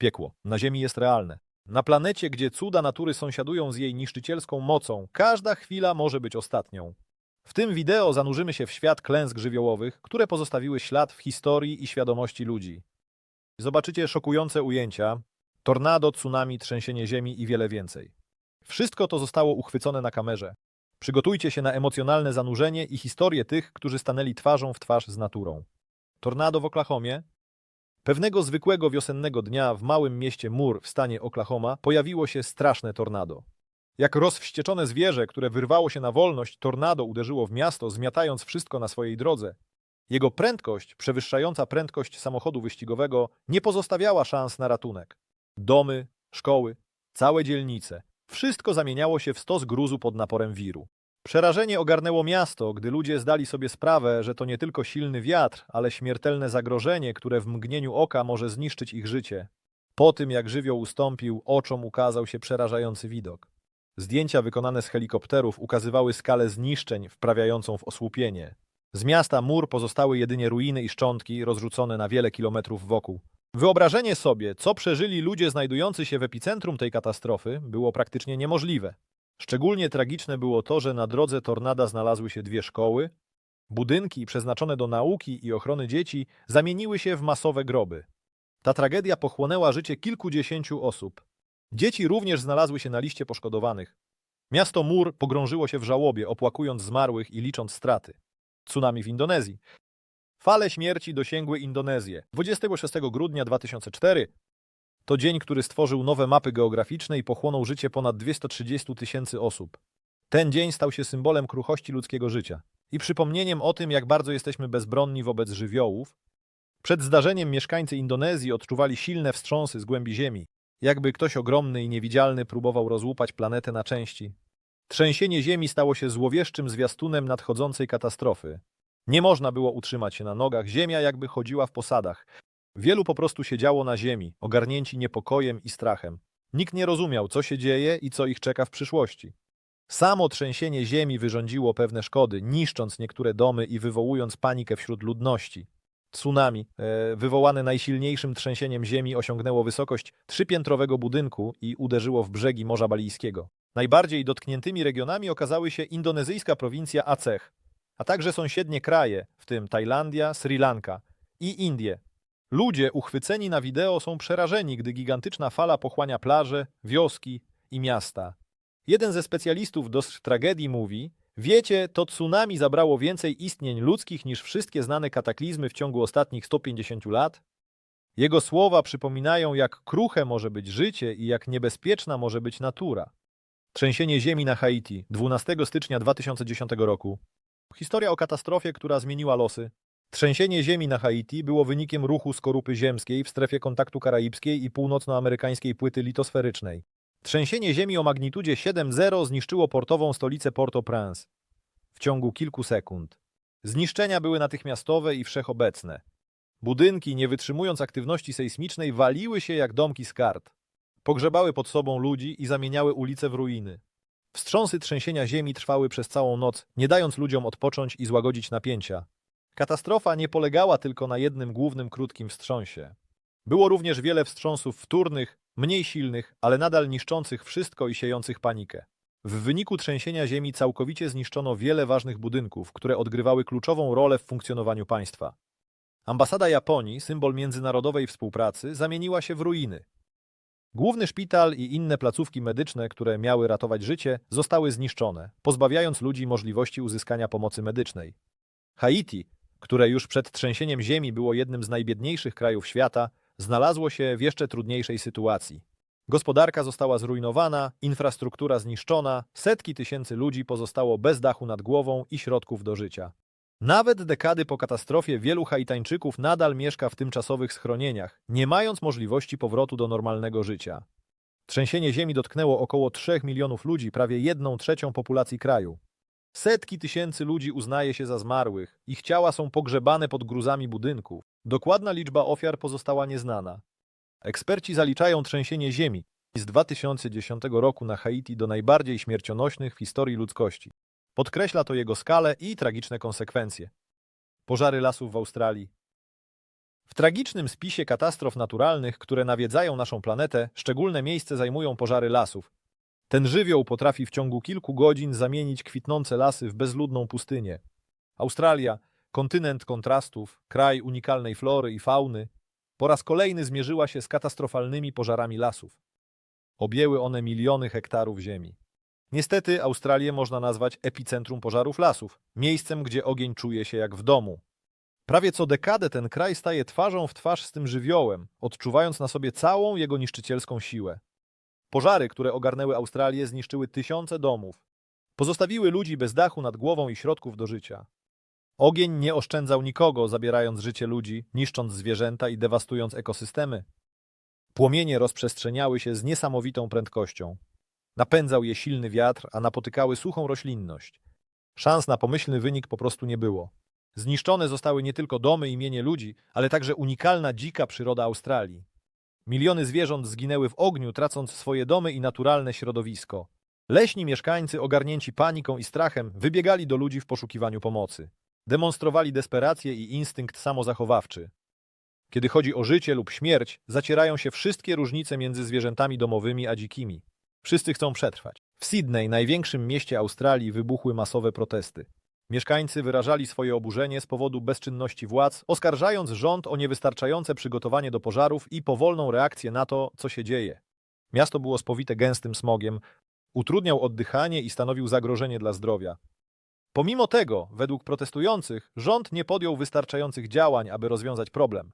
Piekło na Ziemi jest realne. Na planecie, gdzie cuda natury sąsiadują z jej niszczycielską mocą, każda chwila może być ostatnią. W tym wideo zanurzymy się w świat klęsk żywiołowych, które pozostawiły ślad w historii i świadomości ludzi. Zobaczycie szokujące ujęcia, tornado, tsunami, trzęsienie ziemi i wiele więcej. Wszystko to zostało uchwycone na kamerze. Przygotujcie się na emocjonalne zanurzenie i historię tych, którzy stanęli twarzą w twarz z naturą. Tornado w Oklahomie. Pewnego zwykłego wiosennego dnia w małym mieście Moore w stanie Oklahoma pojawiło się straszne tornado. Jak rozwścieczone zwierzę, które wyrwało się na wolność, tornado uderzyło w miasto, zmiatając wszystko na swojej drodze. Jego prędkość, przewyższająca prędkość samochodu wyścigowego, nie pozostawiała szans na ratunek. Domy, szkoły, całe dzielnice wszystko zamieniało się w stos gruzu pod naporem wiru. Przerażenie ogarnęło miasto, gdy ludzie zdali sobie sprawę, że to nie tylko silny wiatr, ale śmiertelne zagrożenie, które w mgnieniu oka może zniszczyć ich życie. Po tym, jak żywioł ustąpił, oczom ukazał się przerażający widok. Zdjęcia wykonane z helikopterów ukazywały skalę zniszczeń wprawiającą w osłupienie. Z miasta mur pozostały jedynie ruiny i szczątki rozrzucone na wiele kilometrów wokół. Wyobrażenie sobie, co przeżyli ludzie znajdujący się w epicentrum tej katastrofy, było praktycznie niemożliwe. Szczególnie tragiczne było to, że na drodze tornada znalazły się dwie szkoły. Budynki przeznaczone do nauki i ochrony dzieci zamieniły się w masowe groby. Ta tragedia pochłonęła życie kilkudziesięciu osób. Dzieci również znalazły się na liście poszkodowanych. Miasto Mur pogrążyło się w żałobie, opłakując zmarłych i licząc straty. Tsunami w Indonezji. Fale śmierci dosięgły Indonezję. 26 grudnia 2004 to dzień, który stworzył nowe mapy geograficzne i pochłonął życie ponad 230 tysięcy osób. Ten dzień stał się symbolem kruchości ludzkiego życia i przypomnieniem o tym, jak bardzo jesteśmy bezbronni wobec żywiołów. Przed zdarzeniem mieszkańcy Indonezji odczuwali silne wstrząsy z głębi ziemi, jakby ktoś ogromny i niewidzialny próbował rozłupać planetę na części. Trzęsienie ziemi stało się złowieszczym zwiastunem nadchodzącej katastrofy. Nie można było utrzymać się na nogach, ziemia jakby chodziła w posadach. Wielu po prostu siedziało na ziemi, ogarnięci niepokojem i strachem. Nikt nie rozumiał, co się dzieje i co ich czeka w przyszłości. Samo trzęsienie ziemi wyrządziło pewne szkody, niszcząc niektóre domy i wywołując panikę wśród ludności. Tsunami, e, wywołane najsilniejszym trzęsieniem ziemi, osiągnęło wysokość trzypiętrowego budynku i uderzyło w brzegi Morza Balijskiego. Najbardziej dotkniętymi regionami okazały się indonezyjska prowincja Aceh, a także sąsiednie kraje, w tym Tajlandia, Sri Lanka i Indie. Ludzie uchwyceni na wideo są przerażeni, gdy gigantyczna fala pochłania plaże, wioski i miasta. Jeden ze specjalistów do tragedii mówi: Wiecie, to tsunami zabrało więcej istnień ludzkich niż wszystkie znane kataklizmy w ciągu ostatnich 150 lat? Jego słowa przypominają, jak kruche może być życie i jak niebezpieczna może być natura. Trzęsienie ziemi na Haiti 12 stycznia 2010 roku. Historia o katastrofie, która zmieniła losy. Trzęsienie ziemi na Haiti było wynikiem ruchu skorupy ziemskiej w strefie kontaktu karaibskiej i północnoamerykańskiej płyty litosferycznej. Trzęsienie ziemi o magnitudzie 7.0 zniszczyło portową stolicę Port-au-Prince w ciągu kilku sekund. Zniszczenia były natychmiastowe i wszechobecne. Budynki, nie wytrzymując aktywności sejsmicznej, waliły się jak domki z kart. Pogrzebały pod sobą ludzi i zamieniały ulice w ruiny. Wstrząsy trzęsienia ziemi trwały przez całą noc, nie dając ludziom odpocząć i złagodzić napięcia. Katastrofa nie polegała tylko na jednym głównym krótkim wstrząsie. Było również wiele wstrząsów wtórnych, mniej silnych, ale nadal niszczących wszystko i siejących panikę. W wyniku trzęsienia ziemi całkowicie zniszczono wiele ważnych budynków, które odgrywały kluczową rolę w funkcjonowaniu państwa. Ambasada Japonii, symbol międzynarodowej współpracy, zamieniła się w ruiny. Główny szpital i inne placówki medyczne, które miały ratować życie, zostały zniszczone, pozbawiając ludzi możliwości uzyskania pomocy medycznej. Haiti, które już przed trzęsieniem ziemi było jednym z najbiedniejszych krajów świata, znalazło się w jeszcze trudniejszej sytuacji. Gospodarka została zrujnowana, infrastruktura zniszczona, setki tysięcy ludzi pozostało bez dachu nad głową i środków do życia. Nawet dekady po katastrofie wielu Haitańczyków nadal mieszka w tymczasowych schronieniach, nie mając możliwości powrotu do normalnego życia. Trzęsienie ziemi dotknęło około 3 milionów ludzi, prawie jedną trzecią populacji kraju. Setki tysięcy ludzi uznaje się za zmarłych, ich ciała są pogrzebane pod gruzami budynków. Dokładna liczba ofiar pozostała nieznana. Eksperci zaliczają trzęsienie ziemi z 2010 roku na Haiti do najbardziej śmiercionośnych w historii ludzkości. Podkreśla to jego skalę i tragiczne konsekwencje. Pożary lasów w Australii. W tragicznym spisie katastrof naturalnych, które nawiedzają naszą planetę, szczególne miejsce zajmują pożary lasów. Ten żywioł potrafi w ciągu kilku godzin zamienić kwitnące lasy w bezludną pustynię. Australia, kontynent kontrastów, kraj unikalnej flory i fauny, po raz kolejny zmierzyła się z katastrofalnymi pożarami lasów. Objęły one miliony hektarów ziemi. Niestety Australię można nazwać epicentrum pożarów lasów, miejscem, gdzie ogień czuje się jak w domu. Prawie co dekadę ten kraj staje twarzą w twarz z tym żywiołem, odczuwając na sobie całą jego niszczycielską siłę. Pożary, które ogarnęły Australię, zniszczyły tysiące domów. Pozostawiły ludzi bez dachu nad głową i środków do życia. Ogień nie oszczędzał nikogo, zabierając życie ludzi, niszcząc zwierzęta i dewastując ekosystemy. Płomienie rozprzestrzeniały się z niesamowitą prędkością. Napędzał je silny wiatr, a napotykały suchą roślinność. Szans na pomyślny wynik po prostu nie było. Zniszczone zostały nie tylko domy i mienie ludzi, ale także unikalna dzika przyroda Australii. Miliony zwierząt zginęły w ogniu, tracąc swoje domy i naturalne środowisko. Leśni mieszkańcy, ogarnięci paniką i strachem, wybiegali do ludzi w poszukiwaniu pomocy. Demonstrowali desperację i instynkt samozachowawczy. Kiedy chodzi o życie lub śmierć, zacierają się wszystkie różnice między zwierzętami domowymi a dzikimi. Wszyscy chcą przetrwać. W Sydney, największym mieście Australii, wybuchły masowe protesty. Mieszkańcy wyrażali swoje oburzenie z powodu bezczynności władz, oskarżając rząd o niewystarczające przygotowanie do pożarów i powolną reakcję na to, co się dzieje. Miasto było spowite gęstym smogiem, utrudniał oddychanie i stanowił zagrożenie dla zdrowia. Pomimo tego, według protestujących, rząd nie podjął wystarczających działań, aby rozwiązać problem.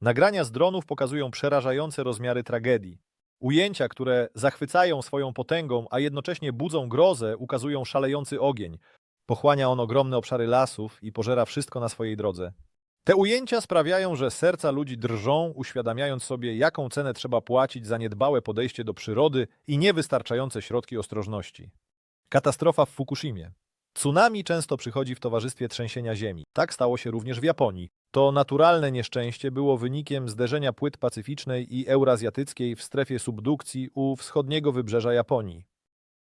Nagrania z dronów pokazują przerażające rozmiary tragedii. Ujęcia, które zachwycają swoją potęgą, a jednocześnie budzą grozę, ukazują szalejący ogień. Pochłania on ogromne obszary lasów i pożera wszystko na swojej drodze. Te ujęcia sprawiają, że serca ludzi drżą, uświadamiając sobie, jaką cenę trzeba płacić za niedbałe podejście do przyrody i niewystarczające środki ostrożności. Katastrofa w Fukushimie. Tsunami często przychodzi w towarzystwie trzęsienia ziemi. Tak stało się również w Japonii. To naturalne nieszczęście było wynikiem zderzenia płyt pacyficznej i eurazjatyckiej w strefie subdukcji u wschodniego wybrzeża Japonii.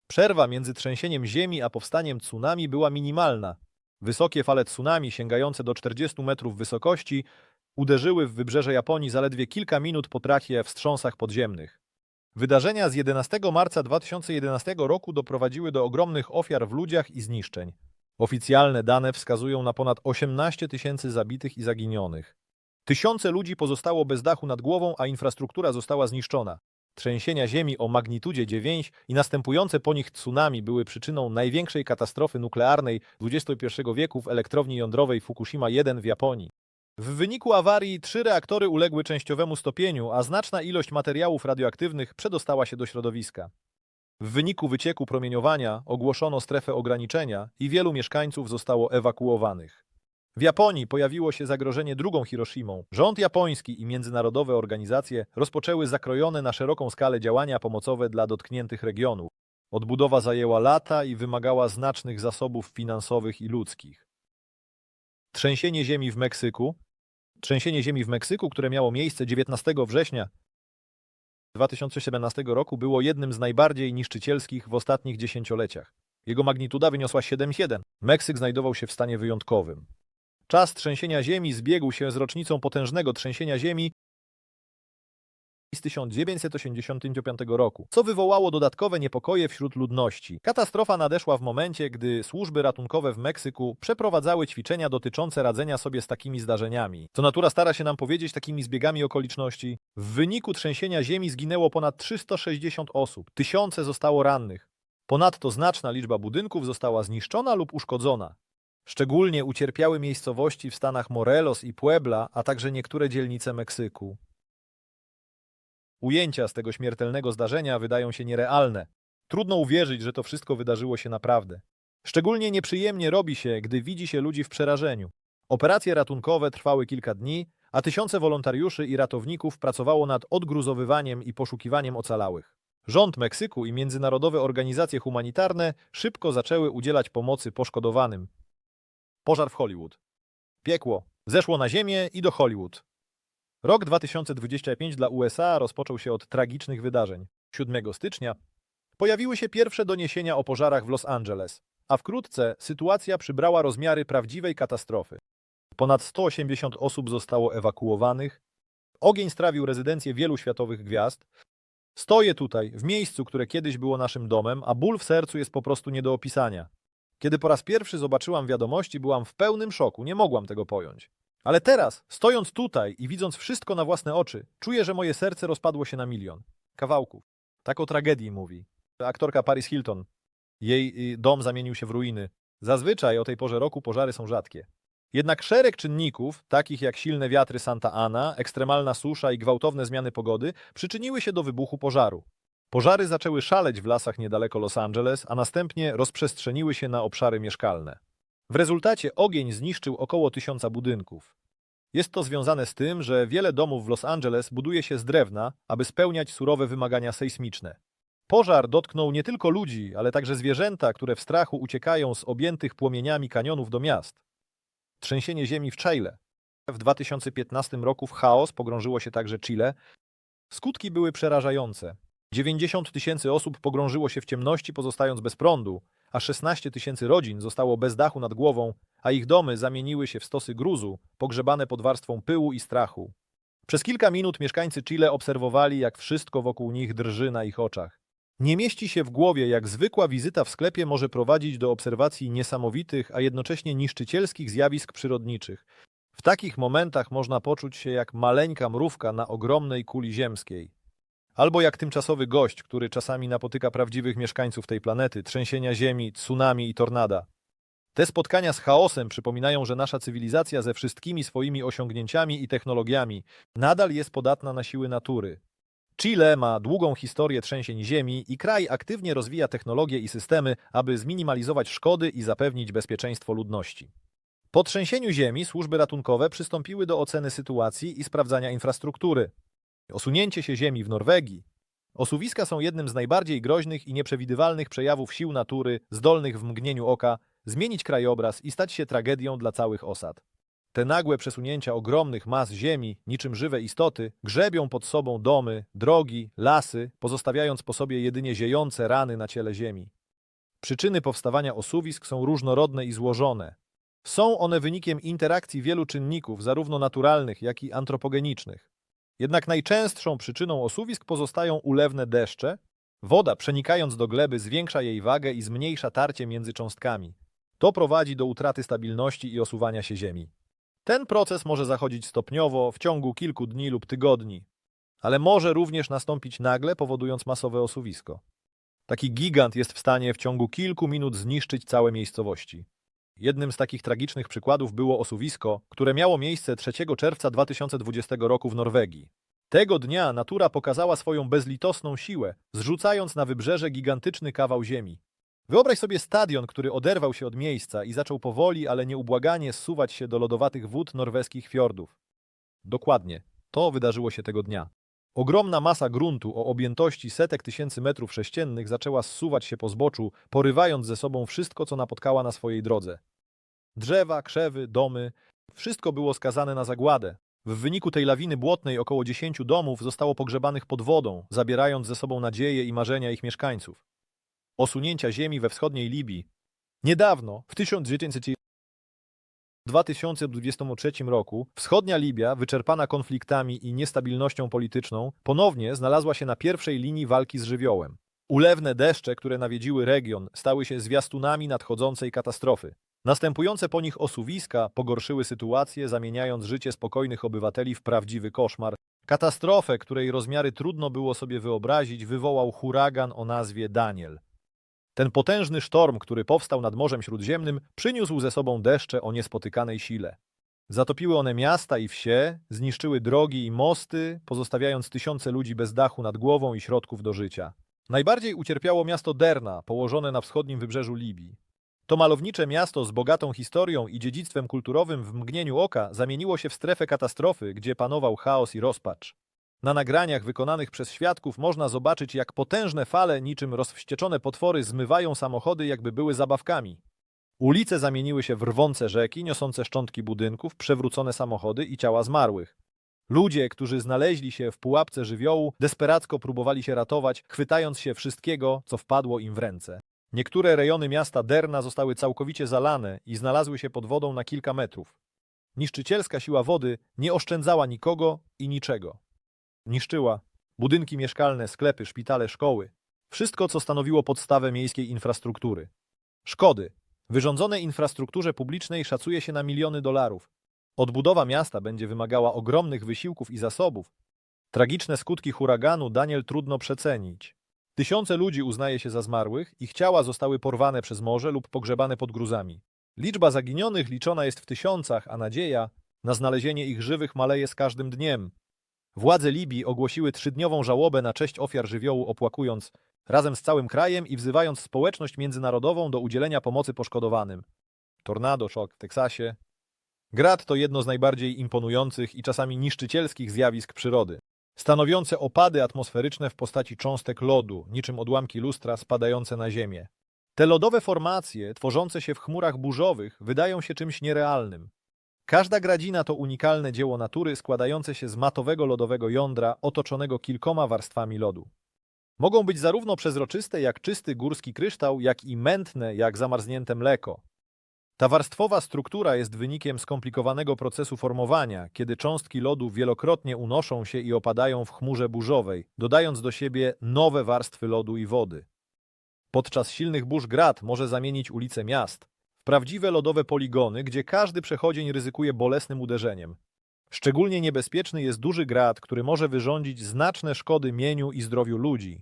Przerwa między trzęsieniem ziemi a powstaniem tsunami była minimalna. Wysokie fale tsunami, sięgające do 40 metrów wysokości, uderzyły w wybrzeże Japonii zaledwie kilka minut po tracie wstrząsach podziemnych. Wydarzenia z 11 marca 2011 roku doprowadziły do ogromnych ofiar w ludziach i zniszczeń. Oficjalne dane wskazują na ponad 18 tysięcy zabitych i zaginionych. Tysiące ludzi pozostało bez dachu nad głową, a infrastruktura została zniszczona. Trzęsienia ziemi o magnitudzie 9 i następujące po nich tsunami były przyczyną największej katastrofy nuklearnej XXI wieku w elektrowni jądrowej Fukushima 1 w Japonii. W wyniku awarii trzy reaktory uległy częściowemu stopieniu, a znaczna ilość materiałów radioaktywnych przedostała się do środowiska. W wyniku wycieku promieniowania ogłoszono strefę ograniczenia i wielu mieszkańców zostało ewakuowanych. W Japonii pojawiło się zagrożenie drugą Hiroshimą. Rząd japoński i międzynarodowe organizacje rozpoczęły zakrojone na szeroką skalę działania pomocowe dla dotkniętych regionów. Odbudowa zajęła lata i wymagała znacznych zasobów finansowych i ludzkich. Trzęsienie ziemi w Meksyku. Trzęsienie ziemi w Meksyku, które miało miejsce 19 września 2017 roku, było jednym z najbardziej niszczycielskich w ostatnich dziesięcioleciach. Jego magnituda wyniosła 7,7. Meksyk znajdował się w stanie wyjątkowym. Czas trzęsienia ziemi zbiegł się z rocznicą potężnego trzęsienia ziemi z 1985 roku, co wywołało dodatkowe niepokoje wśród ludności. Katastrofa nadeszła w momencie, gdy służby ratunkowe w Meksyku przeprowadzały ćwiczenia dotyczące radzenia sobie z takimi zdarzeniami. Co natura stara się nam powiedzieć takimi zbiegami okoliczności? W wyniku trzęsienia ziemi zginęło ponad 360 osób, tysiące zostało rannych. Ponadto znaczna liczba budynków została zniszczona lub uszkodzona. Szczególnie ucierpiały miejscowości w stanach Morelos i Puebla, a także niektóre dzielnice Meksyku. Ujęcia z tego śmiertelnego zdarzenia wydają się nierealne. Trudno uwierzyć, że to wszystko wydarzyło się naprawdę. Szczególnie nieprzyjemnie robi się, gdy widzi się ludzi w przerażeniu. Operacje ratunkowe trwały kilka dni, a tysiące wolontariuszy i ratowników pracowało nad odgruzowywaniem i poszukiwaniem ocalałych. Rząd Meksyku i międzynarodowe organizacje humanitarne szybko zaczęły udzielać pomocy poszkodowanym. Pożar w Hollywood. Piekło. Zeszło na ziemię i do Hollywood. Rok 2025 dla USA rozpoczął się od tragicznych wydarzeń. 7 stycznia pojawiły się pierwsze doniesienia o pożarach w Los Angeles, a wkrótce sytuacja przybrała rozmiary prawdziwej katastrofy. Ponad 180 osób zostało ewakuowanych. Ogień strawił rezydencję wielu światowych gwiazd. Stoję tutaj, w miejscu, które kiedyś było naszym domem, a ból w sercu jest po prostu nie do opisania. Kiedy po raz pierwszy zobaczyłam wiadomości, byłam w pełnym szoku, nie mogłam tego pojąć. Ale teraz, stojąc tutaj i widząc wszystko na własne oczy, czuję, że moje serce rozpadło się na milion kawałków. Tak o tragedii mówi. Aktorka Paris Hilton. Jej y, dom zamienił się w ruiny. Zazwyczaj o tej porze roku pożary są rzadkie. Jednak szereg czynników, takich jak silne wiatry Santa Ana, ekstremalna susza i gwałtowne zmiany pogody, przyczyniły się do wybuchu pożaru. Pożary zaczęły szaleć w lasach niedaleko Los Angeles, a następnie rozprzestrzeniły się na obszary mieszkalne. W rezultacie ogień zniszczył około tysiąca budynków. Jest to związane z tym, że wiele domów w Los Angeles buduje się z drewna, aby spełniać surowe wymagania sejsmiczne. Pożar dotknął nie tylko ludzi, ale także zwierzęta, które w strachu uciekają z objętych płomieniami kanionów do miast. Trzęsienie ziemi w Chile. W 2015 roku w chaos pogrążyło się także Chile. Skutki były przerażające. 90 tysięcy osób pogrążyło się w ciemności, pozostając bez prądu, a 16 tysięcy rodzin zostało bez dachu nad głową, a ich domy zamieniły się w stosy gruzu, pogrzebane pod warstwą pyłu i strachu. Przez kilka minut mieszkańcy Chile obserwowali, jak wszystko wokół nich drży na ich oczach. Nie mieści się w głowie, jak zwykła wizyta w sklepie może prowadzić do obserwacji niesamowitych, a jednocześnie niszczycielskich zjawisk przyrodniczych. W takich momentach można poczuć się jak maleńka mrówka na ogromnej kuli ziemskiej. Albo jak tymczasowy gość, który czasami napotyka prawdziwych mieszkańców tej planety, trzęsienia ziemi, tsunami i tornada. Te spotkania z chaosem przypominają, że nasza cywilizacja ze wszystkimi swoimi osiągnięciami i technologiami nadal jest podatna na siły natury. Chile ma długą historię trzęsień ziemi i kraj aktywnie rozwija technologie i systemy, aby zminimalizować szkody i zapewnić bezpieczeństwo ludności. Po trzęsieniu ziemi służby ratunkowe przystąpiły do oceny sytuacji i sprawdzania infrastruktury. Osunięcie się ziemi w Norwegii. Osuwiska są jednym z najbardziej groźnych i nieprzewidywalnych przejawów sił natury, zdolnych w mgnieniu oka zmienić krajobraz i stać się tragedią dla całych osad. Te nagłe przesunięcia ogromnych mas ziemi, niczym żywe istoty, grzebią pod sobą domy, drogi, lasy, pozostawiając po sobie jedynie ziejące rany na ciele ziemi. Przyczyny powstawania osuwisk są różnorodne i złożone. Są one wynikiem interakcji wielu czynników, zarówno naturalnych, jak i antropogenicznych. Jednak najczęstszą przyczyną osuwisk pozostają ulewne deszcze. Woda, przenikając do gleby, zwiększa jej wagę i zmniejsza tarcie między cząstkami. To prowadzi do utraty stabilności i osuwania się ziemi. Ten proces może zachodzić stopniowo, w ciągu kilku dni lub tygodni, ale może również nastąpić nagle, powodując masowe osuwisko. Taki gigant jest w stanie w ciągu kilku minut zniszczyć całe miejscowości. Jednym z takich tragicznych przykładów było osuwisko, które miało miejsce 3 czerwca 2020 roku w Norwegii. Tego dnia natura pokazała swoją bezlitosną siłę, zrzucając na wybrzeże gigantyczny kawał ziemi. Wyobraź sobie stadion, który oderwał się od miejsca i zaczął powoli, ale nieubłaganie zsuwać się do lodowatych wód norweskich fiordów. Dokładnie, to wydarzyło się tego dnia. Ogromna masa gruntu o objętości setek tysięcy metrów sześciennych zaczęła zsuwać się po zboczu, porywając ze sobą wszystko, co napotkała na swojej drodze. Drzewa, krzewy, domy, wszystko było skazane na zagładę. W wyniku tej lawiny błotnej około 10 domów zostało pogrzebanych pod wodą, zabierając ze sobą nadzieje i marzenia ich mieszkańców. Osunięcia ziemi we wschodniej Libii. Niedawno, w 1900 2023 roku wschodnia Libia, wyczerpana konfliktami i niestabilnością polityczną, ponownie znalazła się na pierwszej linii walki z żywiołem. Ulewne deszcze, które nawiedziły region, stały się zwiastunami nadchodzącej katastrofy. Następujące po nich osuwiska pogorszyły sytuację, zamieniając życie spokojnych obywateli w prawdziwy koszmar. Katastrofę, której rozmiary trudno było sobie wyobrazić, wywołał huragan o nazwie Daniel. Ten potężny sztorm, który powstał nad Morzem Śródziemnym, przyniósł ze sobą deszcze o niespotykanej sile. Zatopiły one miasta i wsie, zniszczyły drogi i mosty, pozostawiając tysiące ludzi bez dachu nad głową i środków do życia. Najbardziej ucierpiało miasto Derna, położone na wschodnim wybrzeżu Libii. To malownicze miasto z bogatą historią i dziedzictwem kulturowym w mgnieniu oka zamieniło się w strefę katastrofy, gdzie panował chaos i rozpacz. Na nagraniach wykonanych przez świadków można zobaczyć, jak potężne fale, niczym rozwścieczone potwory, zmywają samochody, jakby były zabawkami. Ulice zamieniły się w rwące rzeki, niosące szczątki budynków, przewrócone samochody i ciała zmarłych. Ludzie, którzy znaleźli się w pułapce żywiołu, desperacko próbowali się ratować, chwytając się wszystkiego, co wpadło im w ręce. Niektóre rejony miasta Derna zostały całkowicie zalane i znalazły się pod wodą na kilka metrów. Niszczycielska siła wody nie oszczędzała nikogo i niczego. Niszczyła budynki mieszkalne, sklepy, szpitale, szkoły. Wszystko, co stanowiło podstawę miejskiej infrastruktury. Szkody. Wyrządzone infrastrukturze publicznej szacuje się na miliony dolarów. Odbudowa miasta będzie wymagała ogromnych wysiłków i zasobów. Tragiczne skutki huraganu Daniel trudno przecenić. Tysiące ludzi uznaje się za zmarłych, ich ciała zostały porwane przez morze lub pogrzebane pod gruzami. Liczba zaginionych liczona jest w tysiącach, a nadzieja na znalezienie ich żywych maleje z każdym dniem. Władze Libii ogłosiły trzydniową żałobę na cześć ofiar żywiołu, opłakując razem z całym krajem i wzywając społeczność międzynarodową do udzielenia pomocy poszkodowanym. Tornado, szok w Teksasie. Grad to jedno z najbardziej imponujących i czasami niszczycielskich zjawisk przyrody, stanowiące opady atmosferyczne w postaci cząstek lodu, niczym odłamki lustra spadające na ziemię. Te lodowe formacje, tworzące się w chmurach burzowych, wydają się czymś nierealnym. Każda gradzina to unikalne dzieło natury składające się z matowego lodowego jądra otoczonego kilkoma warstwami lodu. Mogą być zarówno przezroczyste jak czysty górski kryształ, jak i mętne jak zamarznięte mleko. Ta warstwowa struktura jest wynikiem skomplikowanego procesu formowania, kiedy cząstki lodu wielokrotnie unoszą się i opadają w chmurze burzowej, dodając do siebie nowe warstwy lodu i wody. Podczas silnych burz grad może zamienić ulice miast prawdziwe lodowe poligony, gdzie każdy przechodzień ryzykuje bolesnym uderzeniem. Szczególnie niebezpieczny jest duży grad, który może wyrządzić znaczne szkody mieniu i zdrowiu ludzi.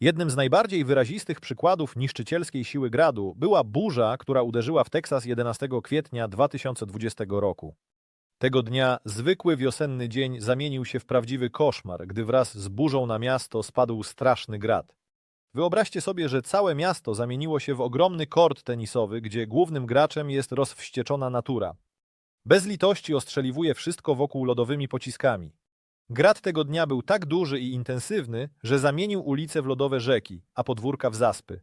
Jednym z najbardziej wyrazistych przykładów niszczycielskiej siły gradu była burza, która uderzyła w Teksas 11 kwietnia 2020 roku. Tego dnia zwykły wiosenny dzień zamienił się w prawdziwy koszmar, gdy wraz z burzą na miasto spadł straszny grad. Wyobraźcie sobie, że całe miasto zamieniło się w ogromny kort tenisowy, gdzie głównym graczem jest rozwścieczona natura. Bez litości ostrzeliwuje wszystko wokół lodowymi pociskami. Grad tego dnia był tak duży i intensywny, że zamienił ulice w lodowe rzeki, a podwórka w zaspy.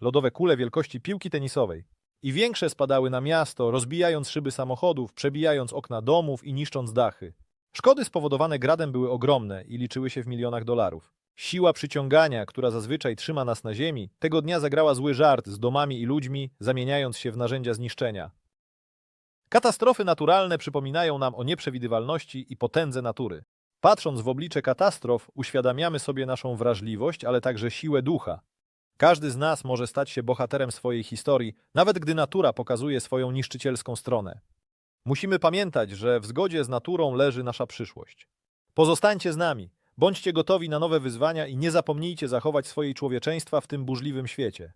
Lodowe kule wielkości piłki tenisowej. I większe spadały na miasto, rozbijając szyby samochodów, przebijając okna domów i niszcząc dachy. Szkody spowodowane gradem były ogromne i liczyły się w milionach dolarów. Siła przyciągania, która zazwyczaj trzyma nas na ziemi, tego dnia zagrała zły żart z domami i ludźmi, zamieniając się w narzędzia zniszczenia. Katastrofy naturalne przypominają nam o nieprzewidywalności i potędze natury. Patrząc w oblicze katastrof, uświadamiamy sobie naszą wrażliwość, ale także siłę ducha. Każdy z nas może stać się bohaterem swojej historii, nawet gdy natura pokazuje swoją niszczycielską stronę. Musimy pamiętać, że w zgodzie z naturą leży nasza przyszłość. Pozostańcie z nami, bądźcie gotowi na nowe wyzwania i nie zapomnijcie zachować swojej człowieczeństwa w tym burzliwym świecie.